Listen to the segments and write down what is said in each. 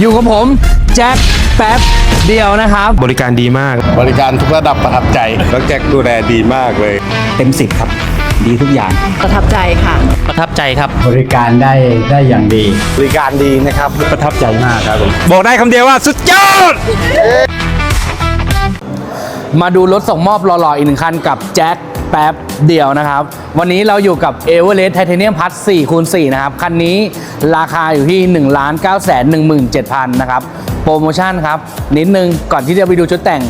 อยู่กับผมแจ็คแป๊บเดียวนะครับ บริการดีมาก บริการทุกระดับประทับใจ แล้วแจ็คดูแลดีมากเลย เต็มสิบครับ ดีทุกอย่าง ประทับใจค่ะ ประทับใจครับ บริการได้ได้อย่างดี บริการดีนะครับ ประทับใจมากครับผม บอกได้คำเดียวว่าสุดยอด มาดูรถส่งมอบหล่อๆอีกหนึ่งคันกับแจ็คแป๊บเดียวนะครับ วันนี้เราอยู่กับ e v e r e s t Titanium Plus 4คูณ4นะครับ คันนี้ราคาอยู่ที่ 1 9 1 7 0 0 0 นะครับ โปรโมชั่นครับ นิดนึงก่อนที่จะไปดูชุดแต่ง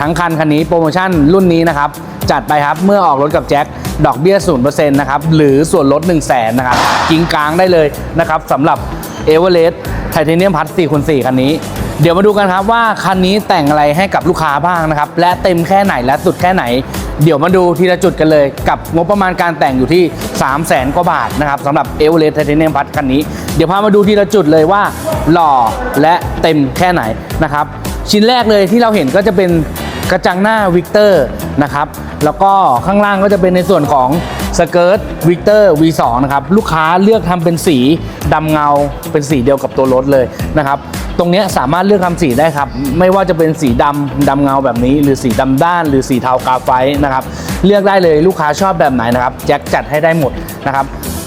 ทั้งคันคันนี้โปรโมชั่นรุ่นนี้นะครับ จัดไปครับเมื่อออกรถกับแจ็คดอกเบี้ย0%นะครับ หรือส่วนลด 1 0 0 0 0แสนนะครับ กิงกลางได้เลยนะครับสำหรับ e v e r e s t Titanium Plus 4คูณ4คันนี้ เดี๋ยวมาดูกันครับว่าคันนี้แต่งอะไรให้กับลูกค้าบ้างนะครับ และเต็มแค่ไหนและสุดแค่ไหน เดี๋ยวมาดูทีละจุดกันเลย กับงบประมาณการแต่งอยู่ที่ 3 0 0แสนกว่าบาทนะครับสำหรับ e v e r e s t Titanium Plus คันนี้ เดี๋ยวพามาดูทีละจุดเลยว่าหล่อและเต็มแค่ไหนนะครับ ชิ้นแรกเลยที่เราเห็นก็จะเป็นกระจังหน้าวิกเตอร์นะครับแล้วก็ข้างล่างก็จะเป็นในส่วนของสเกิร์ตวิกเตอร์ V2 นะครับลูกค้าเลือกทำเป็นสีดำเงาเป็นสีเดียวกับตัวรถเลยนะครับ ตรงนี้สามารถเลือกทำสีได้ครับ ไม่ว่าจะเป็นสีดำดำเงาแบบนี้ หรือสีดำด้าน หรือสีเทากาไฟนะครับเลือกได้เลยลูกค้าชอบแบบไหนนะครับแจ็คจัดให้ได้หมดนะครับ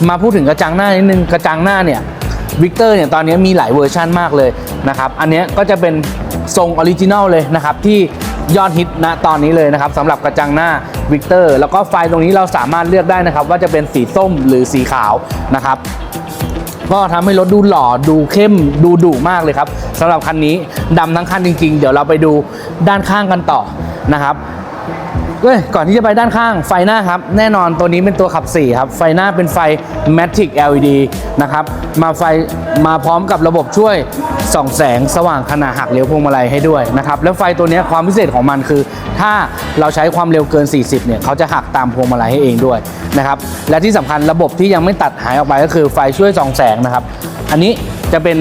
มาพูดถึงกระจังหน้านิดนึงกระจังหน้าเนี่ยวิกเตอร์เนี่ยตอนนี้มีหลายเวอร์ชันมากเลยนะครับอันนี้ก็จะเป็นทรงออริจินัลเลยนะครับที่ยอดฮิตณตอนนี้เลยนะครับสำหรับกระจังหน้าวิกเตอร์แล้วก็ไฟตรงนี้เราสามารถเลือกได้นะครับ ว่าจะเป็นสีส้มหรือสีขาวนะครับ ก็ทำให้รถดูหล่อดูเข้มดูดุมากเลยครับสำหรับคันนี้ดำทั้งคันจริง ๆ เดี๋ยวเราไปดูด้านข้างกันต่อนะครับเอ้ยก่อนที่จะไปด้านข้างไฟหน้าครับ แน่นอนตัวนี้เป็นตัวขับ4ครับ ไฟหน้าเป็นไฟ Matic LED นะครับ มาไฟมาพร้อมกับระบบช่วยส่องแสงสว่างขณะหักเลี้ยวพวงมาลัยให้ด้วยนะครับแล้วไฟตัวนี้ความพิเศษของมันคือ ถ้าเราใช้ความเร็วเกิน 40 เนี่ยเขาจะหักตามพวงมาลัยให้เองด้วยนะครับและที่สำคัญระบบที่ยังไม่ตัดหายออกไปก็คือไฟช่วยส่องแสงนะครับ อันนี้จะเป็น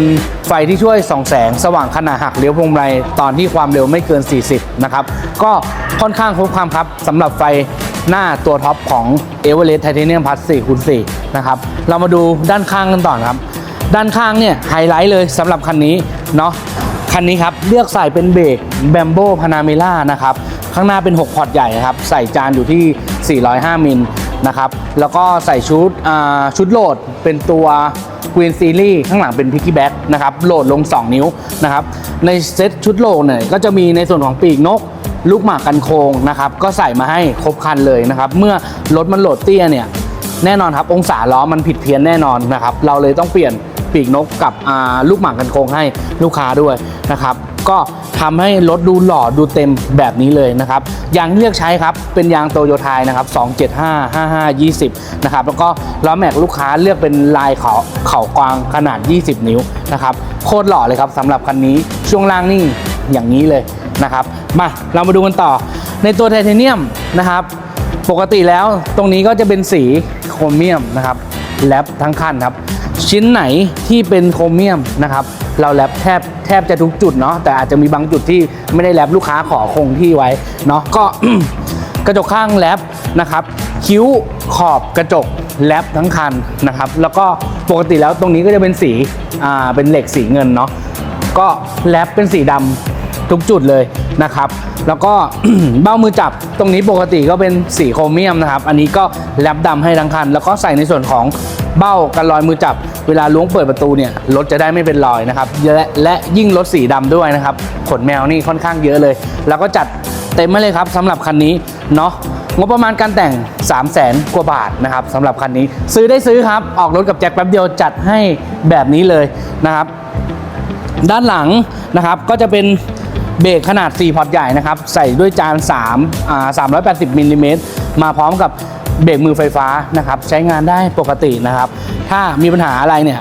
ไฟที่ช่วยส่องแสงสว่างขณะหักเลี้ยวพวงมาลัยตอนที่ความเร็วไม่เกิน 40 นะครับ ก็ค่อนข้างครบครันครับสำหรับไฟหน้าตัวท็อปของ e v e r e s t Titanium Plus 4คูณ4นะครับ เรามาดูด้านข้างกันต่อนะครับ ด้านข้างเนี่ยไฮไลท์เลยสำหรับคันนี้เนาะคันนี้ครับเลือกใส่เป็นเบรก Bambo Panamera นะครับข้างหน้าเป็น 6 พอร์ตใหญ่ครับใส่จานอยู่ที่ 405 มิลนะครับแล้วก็ใส่ชุดชุดโหลดเป็นตัว Queen Series ข้างหลังเป็น Picky Back นะครับโหลดลง 2 นิ้วนะครับในเซ็ตชุดโหลดเนี่ยก็จะมีในส่วนของปีกนกลูกหมากกันโคงนะครับก็ใส่มาให้ครบคันเลยนะครับเมื่อรถมันโหลดเตี้ยเนี่ยแน่นอนครับองศาล้อมันผิดเพี้ยนแน่นอนนะครับเราเลยต้องเปลี่ยน ปีกนกกับลูกหมากกันโคงให้ลูกค้าด้วยนะครับก็ทำให้รถดูหล่อดูเต็มแบบนี้เลยนะครับยางเลือกใช้ครับเป็นยางโตโยไทยนะครับ 275 55 20 นะครับ แล้วก็ล้อแม็กลูกค้าเลือกเป็นลายเขาเขากวางขนาด 20 นิ้วนะครับโคตรหล่อเลยครับสำหรับคันนี้ช่วงล่างนี่อย่างนี้เลยนะครับมาเรามาดูกันต่อ ในตัวไทเทเนียมนะครับ ปกติแล้วตรงนี้ก็จะเป็นสีโครเมียมนะครับแรปทั้งคันครับ ชิ้นไหนที่เป็นโครเมียมนะครับเราแรปแทบแทบจะทุกจุดเนาะแต่อาจจะมีบางจุดที่ไม่ได้แรปลูกค้าขอคงที่ไว้เนาะก็กระจกข้างแรปนะครับคิ้วขอบกระจกแรปทั้งคันนะครับแล้วก็ปกติแล้วตรงนี้ก็จะเป็นสีอ่าเป็นเหล็กสีเงินเนาะก็แรปเป็นสีดำทุกจุดเลย นะครับ แล้วก็ เบ้ามือจับตรงนี้ปกติก็เป็นสีโครเมียมนะครับ อันนี้ก็แลบดำให้ทั้งคัน แล้วก็ใส่ในส่วนของเบ้ากันรอยมือจับ เวลาล้วงเปิดประตูเนี่ยรถจะได้ไม่เป็นรอยนะครับและและยิ่งรถสีดำด้วยนะครับขนแมวนี่ค่อนข้างเยอะเลย แล้วก็จัดเต็มมาเลยครับสำหรับคันนี้เนาะงบประมาณการแต่ง 3 0 0แสนกว่าบาทนะครับสำหรับคันนี้ ซื้อได้ซื้อครับ ออกรถกับแจ็คแป๊บเดียวจัดให้แบบนี้เลยนะครับ ด้านหลังนะครับก็จะเป็น เบรกขนาด 4 พอร์ตใหญ่นะครับ ใส่ด้วยจาน3อ่า380มิลลิเมตรมาพร้อมกับเบรกมือไฟฟ้านะครับ ใช้งานได้ปกตินะครับ ถ้ามีปัญหาอะไรเนี่ย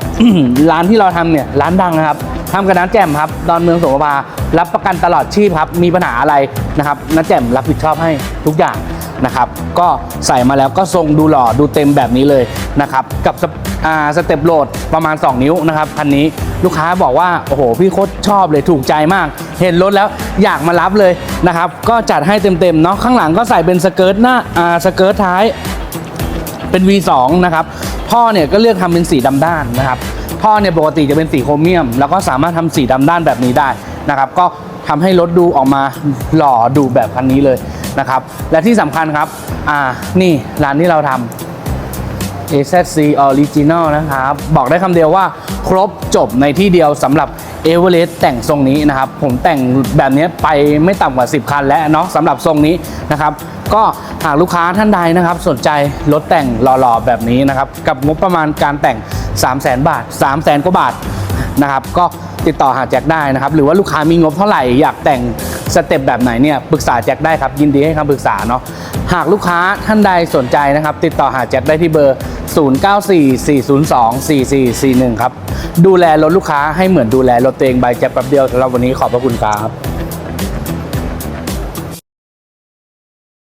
ร้านที่เราทำเนี่ย ร้านดังนะครับทำกับน้าแจ่มครับ ดอนเมืองสงขลารับประกันตลอดชีพครับ มีปัญหาอะไรนะครับน้าแจ่มรับผิดชอบให้ทุกอย่าง นะครับ ก็ใส่มาแล้วก็ทรงดูหล่อดูเต็มแบบนี้เลยนะครับกับสสเต็ปโหลดประมาณ 2 นิ้วนะครับคันนี้ลูกค้าบอกว่า โอ้โห พี่โคตรชอบเลยถูกใจมาก เห็นรถแล้วอยากมารับเลยนะครับ ก็จัดให้เต็มๆเนาะข้างหลังก็ใส่เป็นสเกิร์ตหน้าสเกิร์ตท้ายเป็น V2 นะครับท่อเนี่ยก็เลือกทำเป็นสีดำด้านนะครับท่อเนี่ยปกติจะเป็นสีโครเมียม แล้วก็สามารถทำสีดำด้านแบบนี้ได้นะครับ ก็ทำให้รถดูออกมาหล่อดูแบบคันนี้เลย นะครับ และที่สำคัญครับ อ่า นี่ร้านที่เราทำ AZC Original นะครับ บอกได้คำเดียวว่าครบจบในที่เดียวสำหรับ e v e r e s t แต่งทรงนี้นะครับ ผมแต่งแบบนี้ไปไม่ต่ำกว่า 10 คันแล้วเนาะสำหรับทรงนี้นะครับ ก็หากลูกค้าท่านใดนะครับ สนใจรถแต่งหล่อๆแบบนี้นะครับ กับงบประมาณการแต่ง 3 0 0 0 0 0 บาท 3 0 0 0 0 0 กว่าบาทนะครับ ก็ติดต่อหาแจ็คได้นะครับ หรือว่าลูกค้ามีงบเท่าไหร่อยากแต่ง สเต็ปแบบไหนเนี่ยปรึกษาแจ็คได้ครับ ยินดีให้คำปรึกษาเนาะหากลูกค้าท่านใดสนใจนะครับ ติดต่อหาแจ็คได้ที่เบอร์ 0944024441 ครับ ดูแลรถลูกค้าให้เหมือนดูแลรถตัวเองใบแจ็คแป๊บเดียวสำหรับวันนี้ขอบพระคุณครับ